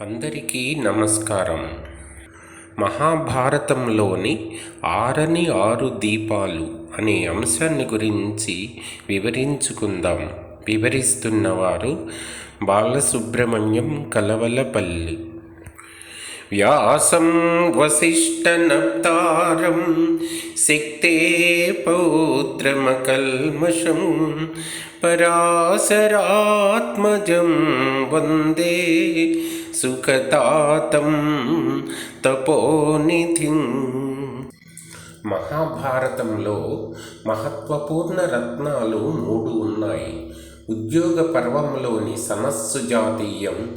అందరికీ నమస్కారం. మహాభారతంలోని ఆరని ఆరు దీపాలు అనే అంశాన్ని గురించి వివరించుకుందాం. వివరిస్తున్నవారు బాలసుబ్రహ్మణ్యం కలవలపల్లి. వ్యాసం వసిష్ఠనప్తారం శక్తే పౌత్రమకల్మషం పరాశరాత్మజం వందే సుఖతాతం తపోనిధి. మహాభారతంలో మహత్వపూర్ణ రత్నాలు మూడు ఉన్నాయి. ఉద్యోగ పర్వంలోని సమస్సు జాతీయం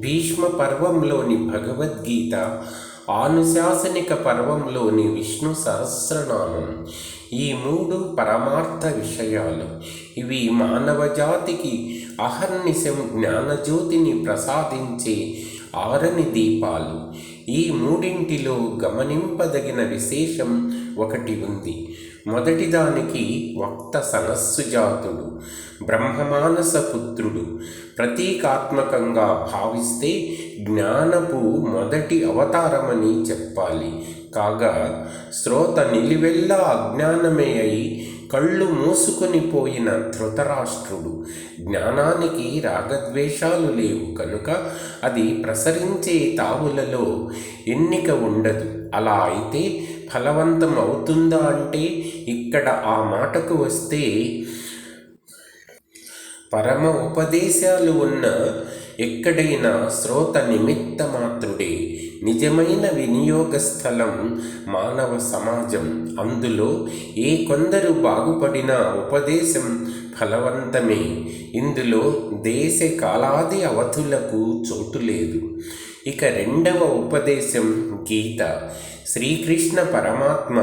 భీష్మ పర్వంలోని భగవద్గీత ఆనుశాసనిక పర్వంలోని విష్ణు సహస్రనామం. ఈ మూడు పరమార్థ విషయాలు. ఇవి మానవ జాతికి అహర్నిశం జ్ఞానజ్యోతిని ప్రసాదించే ఆరని దీపాలు. ఈ మూడింటిలో గమనింపదగిన విశేషం ఒకటి ఉంది. మొదటిదానికి వక్త సనస్సుజాతుడు బ్రహ్మమానస పుత్రుడు. ప్రతీకాత్మకంగా భావిస్తే జ్ఞానపు మొదటి అవతారమని చెప్పాలి. కాగా శ్రోత నిలివెల్లా అజ్ఞానమే అయి కళ్ళు మూసుకొని పోయిన ధృతరాష్ట్రుడు జ్ఞానానికి రాగద్వేషాలు లేవు కనుక అది ప్రసరించే తావులలో ఎన్నిక ఉండదు. అలా అయితే ఫలవంతం అవుతుందా అంటే ఇక్కడ ఆ మాటకు వస్తే పరమ ఉపదేశాలు ఉన్న ఎక్కడైనా శ్రోత నిమిత్త మాత్రుడే నిజమైన వినియోగ స్థలం మానవ సమాజం. అందులో ఏ కొందరు బాగుపడిన ఉపదేశం ఫలవంతమే. ఇందులో దేశ కాలాది అవధులకు చోటు లేదు. ఇక రెండవ ఉపదేశం గీత. శ్రీకృష్ణ పరమాత్మ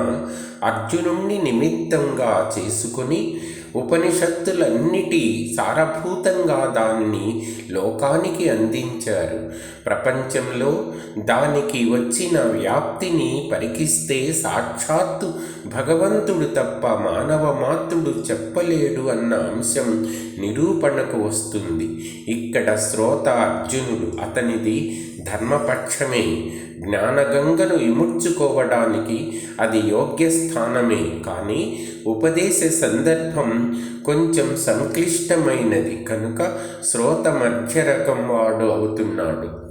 అర్జునుణ్ణి నిమిత్తంగా చేసుకుని ఉపనిషత్తులన్నిటి సారభూతంగా దానిని లోకానికి అందించారు. ప్రపంచంలో దానికి వచ్చిన వ్యాప్తిని పరికిస్తే సాక్షాత్తు భగవంతుడు తప్ప మానవ మాతృడు చెప్పలేడు అన్న అంశం నిరూపణకు వస్తుంది. ఇక్కడ శ్రోత అర్జునుడు అతనిది ధర్మపక్షమే. జ్ఞానగంగను ఇముడ్చుకోవడానికి అది యోగ్య స్థానమే. కానీ ఉపదేశ సందర్భం కొంచెం సంక్లిష్టమైనది. కనుక శ్రోత మధ్య రకం వాడు అవుతున్నాడు.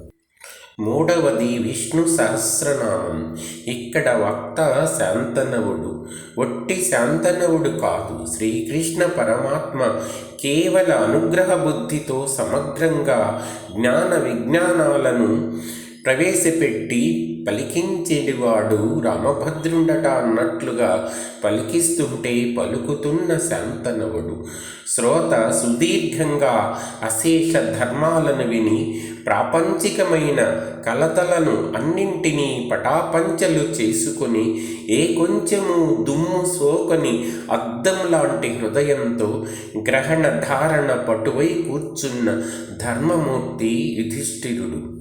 మూడవది విష్ణు సహస్రనామం. ఇక్కడ వక్త శాంతనవుడు. ఒట్టి శాంతనవుడు కాదు. శ్రీకృష్ణ పరమాత్మ కేవల అనుగ్రహ బుద్ధితో సమగ్రంగా జ్ఞాన విజ్ఞానాలను ప్రవేశపెట్టి పలికించేవాడు రామభద్రుండట అన్నట్లుగా పలికిస్తుంటే పలుకుతున్న శాంతనవుడు. శ్రోత సుదీర్ఘంగా అశేష ధర్మాలను విని ప్రాపంచికమైన కలతలను అన్నింటినీ పటాపంచలు చేసుకుని ఏ కొంచెము దుమ్ము సోకని అద్దం లాంటి హృదయంతో గ్రహణ ధారణ పటువై కూర్చున్న ధర్మమూర్తి యుధిష్ఠిరుడు.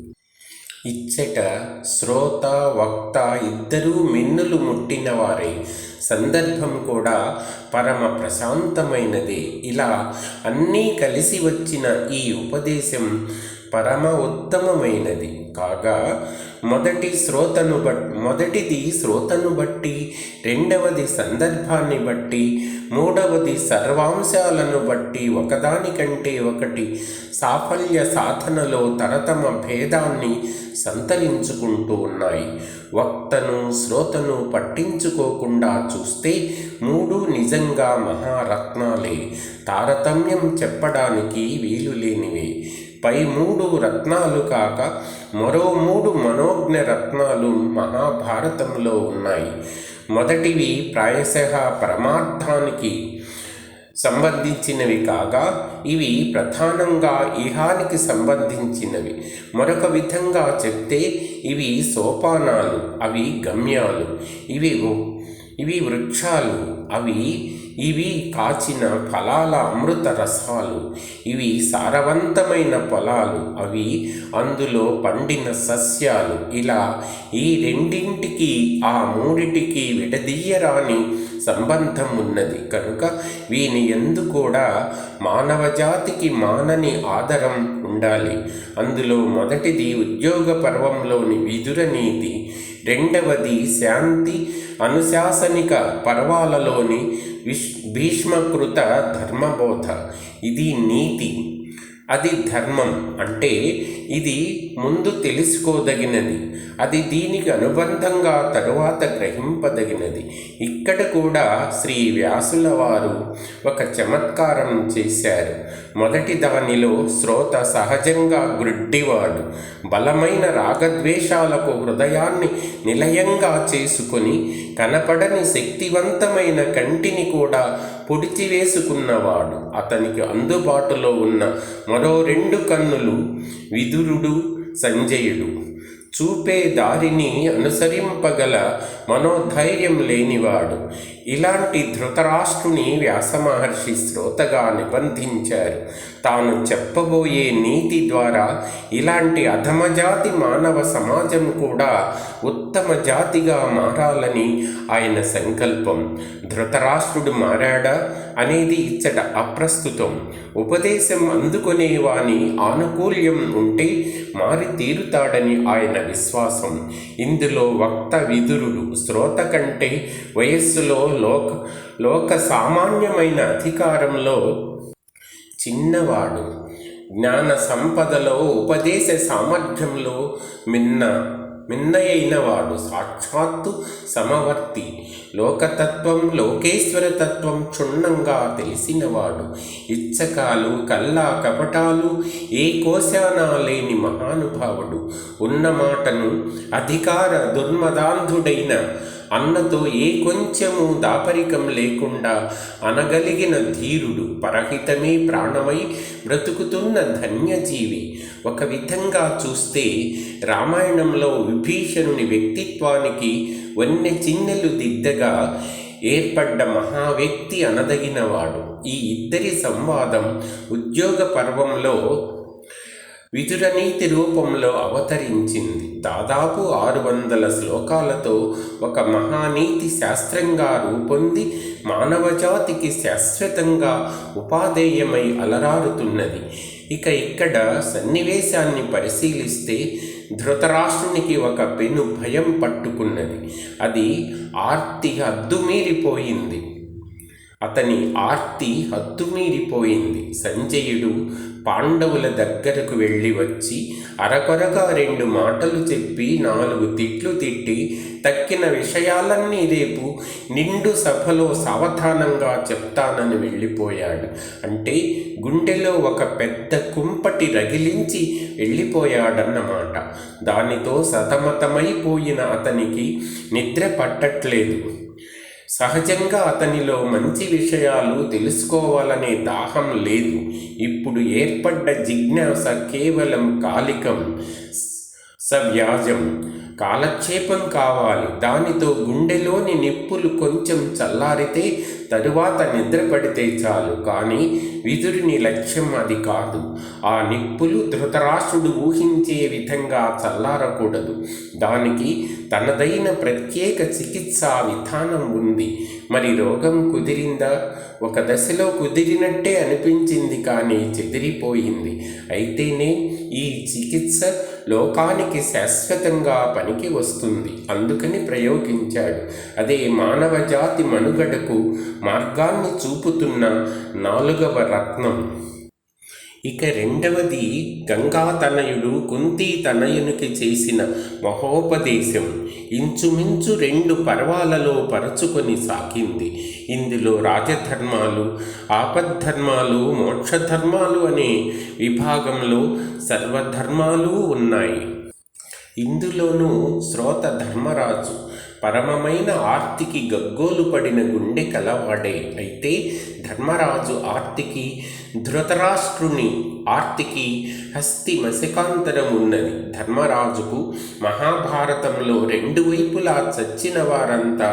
ఇచ్చట శ్రోత వక్త ఇద్దరూ మిన్నులు ముట్టినవారే. సందర్భం కూడా పరమ ప్రశాంతమైనదే. ఇలా అన్నీ కలిసి వచ్చిన ఈ ఉపదేశం పరమ ఉత్తమమైనది. కాగా మొదటి శ్రోతను బట్ మొదటిది శ్రోతను బట్టి రెండవది సందర్భాన్ని బట్టి మూడవది సర్వాంశాలను బట్టి ఒకదానికంటే ఒకటి సాఫల్య సాధనలో తరతమ భేదాన్ని సంతరించుకుంటూ ఉన్నాయి. వక్తను శ్రోతను పట్టించుకోకుండా చూస్తే మూడు నిజంగా మహారత్నాలే. తారతమ్యం చెప్పడానికి వీలు లేనివి పై మూడు రత్నాలు కాక మరో మూడు మనోజ్ఞ రత్నాలు మహాభారతంలో ఉన్నాయి. మొదటివి ప్రాయశ పరమార్థానికి సంబంధించినవి కాగా ఇవి ప్రధానంగా ఇహానికి సంబంధించినవి. మరొక విధంగా చెప్తే ఇవి సోపానాలు అవి గమ్యాలు. ఇవి ఇవి వృక్షాలు అవి ఇవి కాచిన ఫలాల అమృత రసాలు ఇవి సారవంతమైన పొలాలు అవి అందులో పండిన సస్యాలు. ఇలా ఈ రెండింటికి ఆ మూడిటికి విడదీయరాని సంబంధం ఉన్నది కనుక వీని ఎందు కూడా మానవ జాతికి మానని ఆదరం ఉండాలి. అందులో మొదటిది ఉద్యోగ పర్వంలోని విదుర నీతి రెండవది శాంతి అనుశాసనిక పర్వాలలోని విష్ భీష్మకృత ధర్మబోధ. ఇది నీతి. అది ధర్మం. అంటే ఇది ముందు తెలుసుకోదగినది. అది దీనికి అనుబంధంగా తరువాత గ్రహింపదగినది. ఇక్కడ కూడా శ్రీ వ్యాసుల వారు ఒక చమత్కారం చేశారు. మొదటి దానిలో శ్రోత సహజంగా గ్రుడ్డివాడు బలమైన రాగద్వేషాలకు హృదయాన్ని నిలయంగా చేసుకొని కనపడని శక్తివంతమైన కంటిని కూడా పొడిచివేసుకున్నవాడు. అతనికి అందుబాటులో ఉన్న మరో రెండు కన్నులు విదురుడు సంజయుడు. చూపే దారిని అనుసరింపగల మనోధైర్యం లేనివాడు. ఇలాంటి ధృతరాష్ట్రుని వ్యాసమహర్షి శ్రోతగా నిబంధించారు. తాను చెప్పబోయే నీతి ద్వారా ఇలాంటి అధమజాతి మానవ సమాజం కూడా ఉత్తమ జాతిగా మారాలని ఆయన సంకల్పం. ధృతరాష్ట్రుడు మారాడా? అనేది ఇచ్చట అప్రస్తుతం. ఉపదేశం అందుకునే వాని ఆనుకూల్యం ఉంటే మారి తీరుతాడని ఆయన విశ్వాసం. ఇందులో వక్త విదురుడు శ్రోత కంటే వయస్సులో లోక లోక సామాన్యమైన అధికారంలో చిన్నవాడు. జ్ఞాన సంపదలో ఉపదేశ సామర్థ్యంలో మిన్న మిన్నయైన వాడు సాక్షాత్తు సమవర్తి. లోకతత్వం లోకేశ్వర తత్వం క్షుణ్ణంగా తెలిసినవాడు ఇచ్చకాలు కల్లా కపటాలు ఏ కోశానా లేని మహానుభావుడు. ఉన్న మాటను అధికార దుర్మదాంధుడైన అన్నతో ఏ కొంచెము దాపరికం లేకుండా అనగలిగిన ధీరుడు పరహితమే ప్రాణమై బ్రతుకుతున్న ధన్యజీవి. ఒక విధంగా చూస్తే రామాయణంలో విభీషణుని వ్యక్తిత్వానికి వన్నె చిన్నెలు దిద్దగా ఏర్పడ్డ మహావ్యక్తి అనదగినవాడు. ఈ ఇద్దరి సంవాదం ఉద్యోగ పర్వంలో విదురనీతి రూపంలో అవతరించింది. దాదాపు ఆరు వందల శ్లోకాలతో ఒక మహానీతి శాస్త్రంగా రూపొంది మానవజాతికి శాశ్వతంగా ఉపాధేయమై అలరారుతున్నది. ఇక ఇక్కడ సన్నివేశాన్ని పరిశీలిస్తే ధృతరాష్ట్రునికి ఒక పెను భయం పట్టుకున్నది. అది ఆర్తి హద్దుమీరిపోయింది అతని ఆర్తి హద్దుమీరిపోయింది. సంజయుడు పాండవుల దగ్గరకు వెళ్ళి వచ్చి అరకొరగా రెండు మాటలు చెప్పి నాలుగు తిట్లు తిట్టి తక్కిన విషయాలన్నీ రేపు నిండు సభలో సావధానంగా చెప్తానని వెళ్ళిపోయాడు. అంటే గుండెలో ఒక పెద్ద కుంపటి రగిలించి వెళ్ళిపోయాడన్నమాట. దానితో సతమతమైపోయిన అతనికి నిద్ర పట్టట్లేదు. సహజంగా అతనిలో మంచి విషయాలు తెలుసుకోవాలనే దాహం లేదు. ఇప్పుడు ఏర్పడ్డ జిజ్ఞాస కేవలం కాలికం సవ్యాజం కాలక్షేపం కావాలి. దానితో గుండెలోని నిప్పులు కొంచెం చల్లారితే తరువాత నిద్రపడితే చాలు కానీ విదురుని లక్ష్యం అది కాదు. ఆ నిప్పులు ధృతరాష్ట్రుడు ఊహించే విధంగా చల్లారకూడదు. దానికి తనదైన ప్రత్యేక చికిత్సా విధానం ఉంది. మరి రోగం కుదిరిందా? ఒక దశలో కుదిరినట్టే అనిపించింది కానీ చెదిరిపోయింది. అయితేనే ఈ చికిత్స లోకానికి శాశ్వతంగా పనికి వస్తుంది. అందుకని ప్రయోగించాడు. అదే మానవ జాతి మనుగడకు మార్గాన్ని చూపుతున్న నాలుగవ రత్నం. ఇక రెండవది గంగా తనయుడు కుంతి తనయునికి చేసిన మహోపదేశం. ఇంచుమించు రెండు పర్వాలలో పరచుకొని సాగింది. ఇందులో రాజధర్మాలు ఆపద్ధర్మాలు మోక్షధర్మాలు అనే విభాగంలో సర్వధర్మాలు ఉన్నాయి. ఇందులోనూ శ్రోత ధర్మరాజు పరమమైన ఆర్తికి గగ్గోలు పడిన గుండె కలవాడే. అయితే ధర్మరాజు ఆర్తికి ధృతరాష్ట్రుని ఆర్తికి హస్తి మశకాంతరం ఉన్నది ధర్మరాజుకు మహాభారతంలో రెండు వైపులా చచ్చిన వారంతా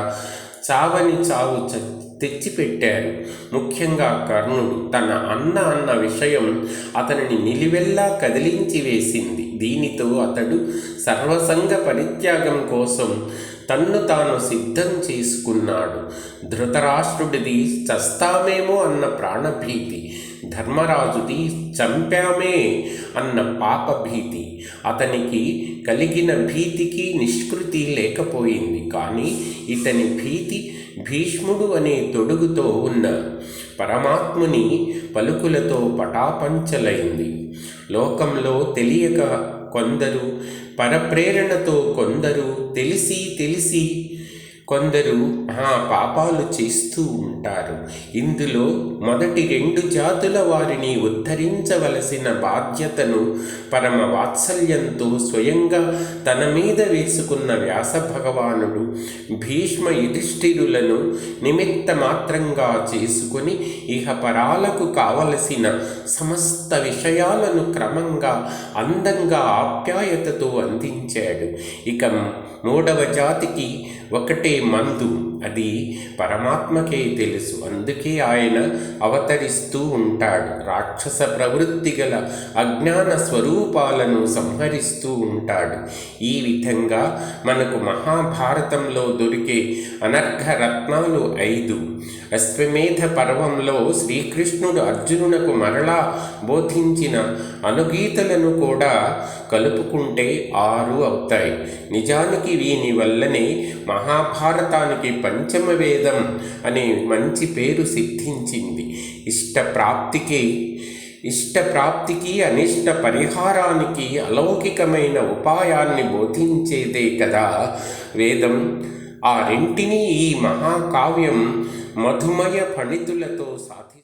చావని చావు చ తెచ్చిపెట్టారు. ముఖ్యంగా కర్ణుడు తన అన్న అన్న విషయం అతనిని నిలివెల్లా కదిలించి వేసింది. దీనితో అతడు సర్వసంగ పరిత్యాగం కోసం తన్ను తాను సిద్ధం చేసుకున్నాడు. ధృతరాష్ట్రుడిది చస్తామేమో అన్న ప్రాణభీతి ధర్మరాజుది చంపామే అన్న పాపభీతి. అతనికి కలిగిన భీతికి నిష్కృతి లేకపోయింది. కానీ ఇతని భీతి భీష్ముడు అనే తొడుగుతో ఉన్న పరమాత్ముని పలుకులతో పటాపంచలైంది. లోకంలో తెలియక కొందరు పరప్రేరణతో కొందరు తెలిసి తెలిసి కొందరు ఆ పాపాలు చేస్తూ ఉంటారు. ఇందులో మొదటి రెండు జాతుల వారిని ఉద్ధరించవలసిన బాధ్యతను పరమ వాత్సల్యంతో స్వయంగా తన మీద వేసుకున్న వ్యాస భగవానుడు భీష్మ యుధిష్ఠిరులను నిమిత్త మాత్రంగా చేసుకుని ఇహ పరాలకు కావలసిన సమస్త విషయాలను క్రమంగా అందంగా ఆప్యాయతతో అందించాడు. ఇక మూడవ జాతికి ఒకటే మందు. అది పరమాత్మకే తెలుసు. అందుకే ఆయన అవతరిస్తూ ఉంటాడు. రాక్షస ప్రవృత్తి గల అజ్ఞాన స్వరూపాలను సంహరిస్తూ ఉంటాడు. ఈ విధంగా మనకు మహాభారతంలో దొరికే అనర్ఘ రత్నాలు ఐదు. అశ్వమేధ పర్వంలో శ్రీకృష్ణుడు అర్జునునకు మరలా బోధించిన అనుగీతలను కూడా కలుపుకుంటే ఆరు అవుతాయి. నిజానికి వీని వల్లనే మహాభారతానికి పంచమ వేదం అనే మంచి పేరు సిద్ధించింది. ఇష్టప్రాప్తికి ఇష్టప్రాప్తికి అనిష్ట పరిహారానికి అలౌకికమైన ఉపాయాన్ని బోధించేదే కదా. వేదం ఆ రెంటిని ఈ మహాకావ్యం మధుమయ పండితులతో సాధి